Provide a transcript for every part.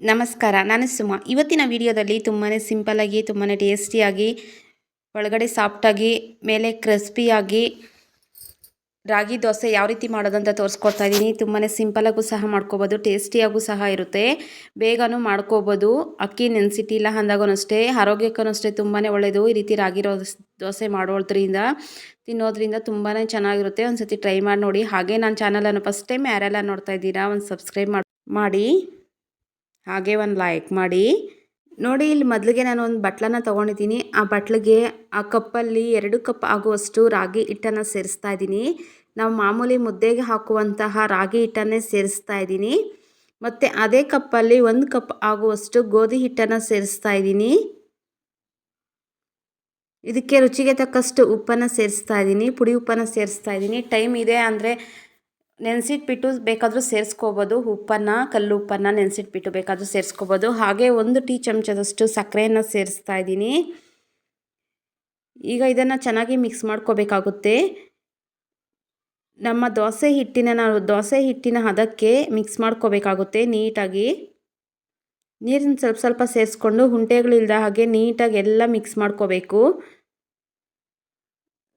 ನಮಸ್ಕಾರ, ನಾನು ಸುಮ. ಇವತ್ತಿನ ವಿಡಿಯೋದಲ್ಲಿ ತುಂಬಾ ಸಿಂಪಲ್ಲಾಗಿ ತುಂಬಾ ಟೇಸ್ಟಿಯಾಗಿ ಒಳಗಡೆ ಸಾಫ್ಟಾಗಿ ಮೇಲೆ ಕ್ರಿಸ್ಪಿಯಾಗಿ ರಾಗಿ ದೋಸೆ ಯಾವ ರೀತಿ ಮಾಡೋದಂತ ತೋರಿಸ್ಕೊಡ್ತಾ ಇದ್ದೀನಿ. ತುಂಬಾ ಸಿಂಪಲಾಗೂ ಸಹ ಮಾಡ್ಕೋಬೋದು ಟೇಸ್ಟಿಯಾಗೂ ಸಹ ಇರುತ್ತೆ. ಬೇಗನೂ ಮಾಡ್ಕೋಬೋದು. ಅಕ್ಕಿ ನೆನೆಸಿಟ್ಟಿಲ್ಲ ಅಂದಾಗೂ ಅಷ್ಟೇ ಆರೋಗ್ಯಕ್ಕೂ ಅಷ್ಟೇ ತುಂಬಾ ಒಳ್ಳೆಯದು ಈ ರೀತಿ ರಾಗಿ ದೋಸೆ ಮಾಡೋದ್ರಿಂದ, ತಿನ್ನೋದ್ರಿಂದ ತುಂಬಾ ಚೆನ್ನಾಗಿರುತ್ತೆ. ಒಂದು ಸತಿ ಟ್ರೈ ಮಾಡಿ ನೋಡಿ. ಹಾಗೆ ನಾನು ಚಾನಲನ್ನು ಫಸ್ಟ್ ಟೈಮ್ ಯಾರೆಲ್ಲ ನೋಡ್ತಾ ಇದ್ದೀರಾ, ಒಂದು ಸಬ್ಸ್ಕ್ರೈಬ್ ಮಾಡಿ. ಹಾಗೆ ಒಂದು ಲೈಕ್ ಮಾಡಿ. ನೋಡಿ, ಇಲ್ಲಿ ಮೊದಲಿಗೆ ನಾನು ಒಂದು ಬಟ್ಲನ್ನು ತೊಗೊಂಡಿದ್ದೀನಿ. ಆ ಬಟ್ಲಿಗೆ ಆ ಕಪ್ಪಲ್ಲಿ ಎರಡು ಕಪ್ ಆಗುವಷ್ಟು ರಾಗಿ ಹಿಟ್ಟನ್ನು ಸೇರಿಸ್ತಾ ಇದ್ದೀನಿ. ನಾವು ಮಾಮೂಲಿ ಮುದ್ದೆಗೆ ಹಾಕುವಂತಹ ರಾಗಿ ಹಿಟ್ಟನ್ನೇ ಸೇರಿಸ್ತಾ ಇದ್ದೀನಿ. ಮತ್ತು ಅದೇ ಕಪ್ಪಲ್ಲಿ ಒಂದು ಕಪ್ ಆಗುವಷ್ಟು ಗೋಧಿ ಹಿಟ್ಟನ್ನು ಸೇರಿಸ್ತಾ ಇದ್ದೀನಿ. ಇದಕ್ಕೆ ರುಚಿಗೆ ತಕ್ಕಷ್ಟು ಉಪ್ಪನ್ನು ಸೇರಿಸ್ತಾ ಇದ್ದೀನಿ. ಪುಡಿ ಉಪ್ಪನ್ನು ಸೇರಿಸ್ತಾ ಇದ್ದೀನಿ. ಟೈಮ್ ಇದೆ ಅಂದರೆ ನೆನೆಸಿಟ್ಬಿಟ್ಟು ಬೇಕಾದರೂ ಸೇರಿಸ್ಕೋಬೋದು. ಉಪ್ಪನ್ನು ಕಲ್ಲು ಉಪ್ಪನ್ನು ನೆನೆಸಿಟ್ಬಿಟ್ಟು ಬೇಕಾದರೂ ಸೇರಿಸ್ಕೋಬೋದು. ಹಾಗೆ ಒಂದು ಟೀ ಚಮಚದಷ್ಟು ಸಕ್ಕರೆಯನ್ನು ಸೇರಿಸ್ತಾ ಇದ್ದೀನಿ. ಈಗ ಇದನ್ನು ಚೆನ್ನಾಗಿ ಮಿಕ್ಸ್ ಮಾಡ್ಕೋಬೇಕಾಗುತ್ತೆ. ನಮ್ಮ ದೋಸೆ ಹಿಟ್ಟಿನ ನಾವು ದೋಸೆ ಹಿಟ್ಟಿನ ಹದಕ್ಕೆ ಮಿಕ್ಸ್ ಮಾಡ್ಕೋಬೇಕಾಗುತ್ತೆ ನೀಟಾಗಿ. ನೀರನ್ನು ಸ್ವಲ್ಪ ಸ್ವಲ್ಪ ಸೇರಿಸ್ಕೊಂಡು ಹುಂಟೆಗಳಿಲ್ಲದ ಹಾಗೆ ನೀಟಾಗಿ ಎಲ್ಲ ಮಿಕ್ಸ್ ಮಾಡ್ಕೋಬೇಕು.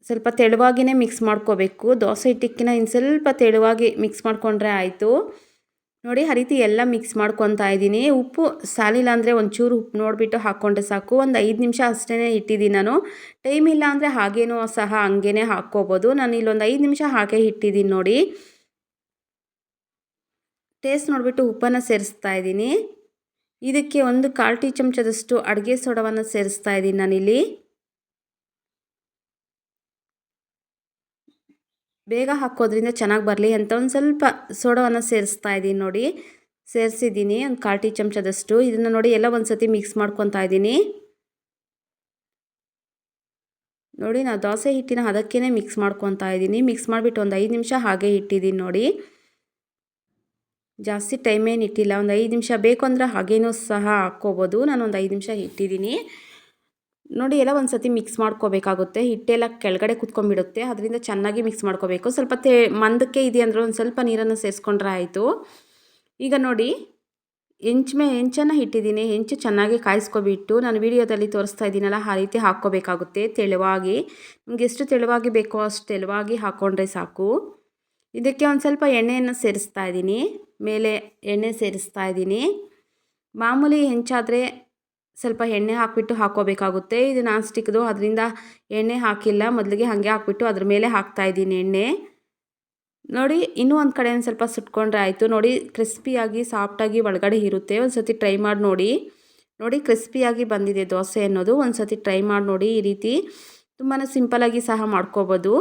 ಸ್ವಲ್ಪ ತೆಳುವಾಗಿಯೇ ಮಿಕ್ಸ್ ಮಾಡ್ಕೋಬೇಕು. ದೋಸೆ ಹಿಟ್ಟಿಕ್ಕಿನ ಇನ್ನು ಸ್ವಲ್ಪ ತೆಳುವಾಗಿ ಮಿಕ್ಸ್ ಮಾಡಿಕೊಂಡ್ರೆ ಆಯಿತು. ನೋಡಿ, ಆ ರೀತಿ ಎಲ್ಲ ಮಿಕ್ಸ್ ಮಾಡ್ಕೊತಾ ಇದ್ದೀನಿ. ಉಪ್ಪು ಸಾಲಿಲ್ಲ ಅಂದರೆ ಒಂಚೂರು ಉಪ್ಪು ನೋಡಿಬಿಟ್ಟು ಹಾಕ್ಕೊಂಡ್ರೆ ಸಾಕು. ಒಂದು ಐದು ನಿಮಿಷ ಅಷ್ಟೇ ಇಟ್ಟಿದ್ದೀನಿ ನಾನು. ಟೈಮ್ ಇಲ್ಲ ಅಂದರೆ ಹಾಗೇನೂ ಸಹ ಹಂಗೇ ಹಾಕ್ಕೋಬೋದು. ನಾನು ಇಲ್ಲೊಂದು ಐದು ನಿಮಿಷ ಹಾಗೆ ಇಟ್ಟಿದ್ದೀನಿ ನೋಡಿ. ಟೇಸ್ಟ್ ನೋಡಿಬಿಟ್ಟು ಉಪ್ಪನ್ನು ಸೇರಿಸ್ತಾ ಇದ್ದೀನಿ. ಇದಕ್ಕೆ ಒಂದು ಕಾಲು ಟೀ ಚಮಚದಷ್ಟು ಅಡುಗೆ ಸೋಡವನ್ನು ಸೇರಿಸ್ತಾ ಇದ್ದೀನಿ ನಾನಿಲ್ಲಿ. ಬೇಗ ಹಾಕೋದ್ರಿಂದ ಚೆನ್ನಾಗಿ ಬರಲಿ ಅಂತ ಒಂದು ಸ್ವಲ್ಪ ಸೋಡವನ್ನು ಸೇರಿಸ್ತಾ ಇದ್ದೀನಿ ನೋಡಿ. ಸೇರಿಸಿದ್ದೀನಿ ಒಂದು ಕಾಲು ಚಮಚದಷ್ಟು. ಇದನ್ನು ನೋಡಿ ಎಲ್ಲ ಒಂದು ಸತಿ ಮಿಕ್ಸ್ ಮಾಡ್ಕೊತಾ ಇದ್ದೀನಿ ನೋಡಿ, ನಾವು ದೋಸೆ ಹಿಟ್ಟಿನ ಅದಕ್ಕೇ ಮಿಕ್ಸ್ ಮಾಡ್ಕೊತಾ ಇದ್ದೀನಿ ಮಿಕ್ಸ್ ಮಾಡಿಬಿಟ್ಟು ಒಂದು ಐದು ನಿಮಿಷ ಹಾಗೆ ಇಟ್ಟಿದ್ದೀನಿ ನೋಡಿ. ಜಾಸ್ತಿ ಟೈಮೇನು ಇಟ್ಟಿಲ್ಲ. ಒಂದು ಐದು ನಿಮಿಷ ಬೇಕು ಅಂದರೆ ಹಾಗೇನೂ ಸಹ ಹಾಕ್ಕೋಬೋದು. ನಾನು ಒಂದು ಐದು ನಿಮಿಷ ಇಟ್ಟಿದ್ದೀನಿ ನೋಡಿ ಎಲ್ಲ ಒಂದು ಸತಿ ಮಿಕ್ಸ್ ಮಾಡ್ಕೋಬೇಕಾಗುತ್ತೆ. ಹಿಟ್ಟೆಲ್ಲ ಕೆಳಗಡೆ ಕುತ್ಕೊಂಡ್ಬಿಡುತ್ತೆ. ಅದರಿಂದ ಚೆನ್ನಾಗಿ ಮಿಕ್ಸ್ ಮಾಡ್ಕೋಬೇಕು. ಸ್ವಲ್ಪ ತೇ, ಮಂದಕ್ಕೆ ಇದೆ ಅಂದರೆ ಒಂದು ಸ್ವಲ್ಪ ನೀರನ್ನು ಸೇರಿಸ್ಕೊಂಡ್ರೆ ಆಯಿತು. ಈಗ ನೋಡಿ, ಹೆಂಚು ಮೇ, ಹೆಂಚನ್ನು ಇಟ್ಟಿದ್ದೀನಿ. ಹೆಂಚು ಚೆನ್ನಾಗಿ ಕಾಯಿಸ್ಕೊಬಿಟ್ಟು ನಾನು ವಿಡಿಯೋದಲ್ಲಿ ತೋರಿಸ್ತಾ ಇದ್ದೀನಲ್ಲ, ಆ ರೀತಿ ಹಾಕ್ಕೋಬೇಕಾಗುತ್ತೆ ತೆಳುವಾಗಿ. ನಿಮ್ಗೆ ಎಷ್ಟು ತೆಳುವಾಗಿ ಬೇಕೋ ಅಷ್ಟು ತೆಳುವಾಗಿ ಹಾಕ್ಕೊಂಡ್ರೆ ಸಾಕು. ಇದಕ್ಕೆ ಒಂದು ಸ್ವಲ್ಪ ಎಣ್ಣೆಯನ್ನು ಸೇರಿಸ್ತಾ ಇದ್ದೀನಿ. ಮೇಲೆ ಎಣ್ಣೆ ಸೇರಿಸ್ತಾ ಇದ್ದೀನಿ. ಮಾಮೂಲಿ ಹೆಂಚಾದರೆ ಸ್ವಲ್ಪ ಎಣ್ಣೆ ಹಾಕಿಬಿಟ್ಟು ಹಾಕೋಬೇಕಾಗುತ್ತೆ ಇದು ನಾನ್ ಸ್ಟಿಕ್ದು ಅದರಿಂದ ಎಣ್ಣೆ ಹಾಕಿಲ್ಲ. ಮೊದಲಿಗೆ ಹಾಗೆ ಹಾಕಿಬಿಟ್ಟು ಅದ್ರ ಮೇಲೆ ಹಾಕ್ತಾಯಿದ್ದೀನಿ ಎಣ್ಣೆ. ನೋಡಿ, ಇನ್ನೂ ಒಂದು ಕಡೆ ಸ್ವಲ್ಪ ಸುಟ್ಕೊಂಡ್ರೆ ಆಯಿತು. ನೋಡಿ, ಕ್ರಿಸ್ಪಿಯಾಗಿ, ಸಾಫ್ಟಾಗಿ ಒಳಗಡೆ ಇರುತ್ತೆ. ಒಂದು ಸತಿ ಟ್ರೈ ಮಾಡಿ ನೋಡಿ. ನೋಡಿ, ಕ್ರಿಸ್ಪಿಯಾಗಿ ಬಂದಿದೆ ದೋಸೆ ಅನ್ನೋದು. ಒಂದು ಸತಿ ಟ್ರೈ ಮಾಡಿ ನೋಡಿ ಈ ರೀತಿ. ತುಂಬಾ ಸಿಂಪಲಾಗಿ ಸಹ ಮಾಡ್ಕೋಬೋದು.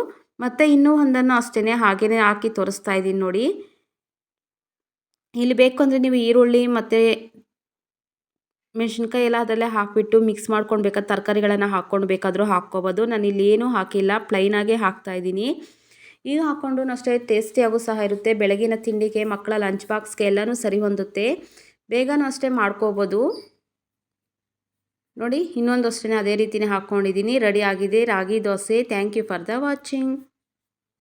ಮತ್ತು ಇನ್ನೂ ಒಂದನ್ನು ಅಷ್ಟೇ ಹಾಗೇ ಹಾಕಿ ತೋರಿಸ್ತಾ ಇದ್ದೀನಿ ನೋಡಿ. ಇಲ್ಲಿ ಬೇಕು ಅಂದರೆ ನೀವು ಈರುಳ್ಳಿ ಮತ್ತು ಮೆಣಸಿನ್ಕಾಯಿ ಎಲ್ಲ ಅದರಲ್ಲೇ ಹಾಕಿಬಿಟ್ಟು ಮಿಕ್ಸ್ ಮಾಡ್ಕೊಂಡು ಬೇಕಾದ್ರೆ ತರಕಾರಿಗಳನ್ನು ಹಾಕ್ಕೊಂಡು ಬೇಕಾದರೂ ಹಾಕ್ಕೋಬೋದು. ನಾನು ಇಲ್ಲಿ ಏನೂ ಹಾಕಿಲ್ಲ ಪ್ಲೈನಾಗೆ ಹಾಕ್ತಾಯಿದ್ದೀನಿ ಇದು ಹಾಕ್ಕೊಂಡು ಅಷ್ಟೇ ಟೇಸ್ಟಿಯಾಗೂ ಸಹ ಇರುತ್ತೆ. ಬೆಳಗಿನ ತಿಂಡಿಗೆ ಮಕ್ಕಳ ಲಂಚ್ ಬಾಕ್ಸ್ಗೆ ಎಲ್ಲನೂ ಸರಿ ಹೊಂದುತ್ತೆ. ಬೇಗನೂ ಅಷ್ಟೇ ಮಾಡ್ಕೋಬೋದು. ನೋಡಿ ಇನ್ನೊಂದು ಅಷ್ಟೇ ಅದೇ ರೀತಿಯೇ ಹಾಕ್ಕೊಂಡಿದ್ದೀನಿ. ರೆಡಿ ಆಗಿದೆ ragi dosa. Thank you for the watching